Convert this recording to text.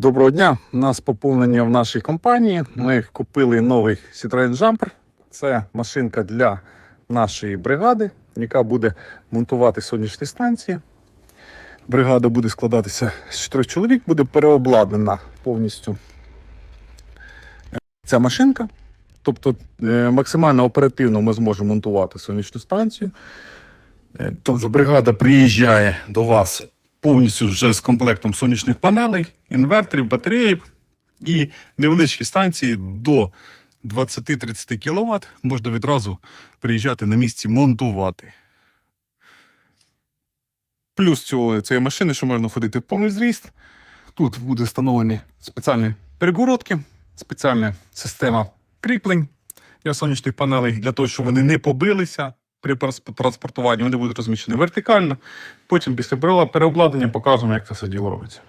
Доброго дня. У нас поповнення в нашій компанії. Ми купили новий Citroen Jumper. Це машинка для нашої бригади, яка буде монтувати сонячні станції. Бригада буде складатися з чотирьох чоловік, буде переобладнана повністю ця машинка. Тобто е, максимально оперативно ми зможемо монтувати сонячну станцію. Тобто бригада приїжджає до вас повністю вже з комплектом сонячних панелей, інверторів, батареїв і невеличкі станції до 20-30 кВт можна відразу приїжджати на місці монтувати. Плюс цього, цієї машини, що можна ходити в повний зріст. Тут буде встановлені спеціальні перегородки, спеціальна система кріплень для сонячних панелей, для того, щоб вони не побилися при транспортуванні. Вони будуть розміщені вертикально. Потім після переобладнання показуємо, як це все діло робиться.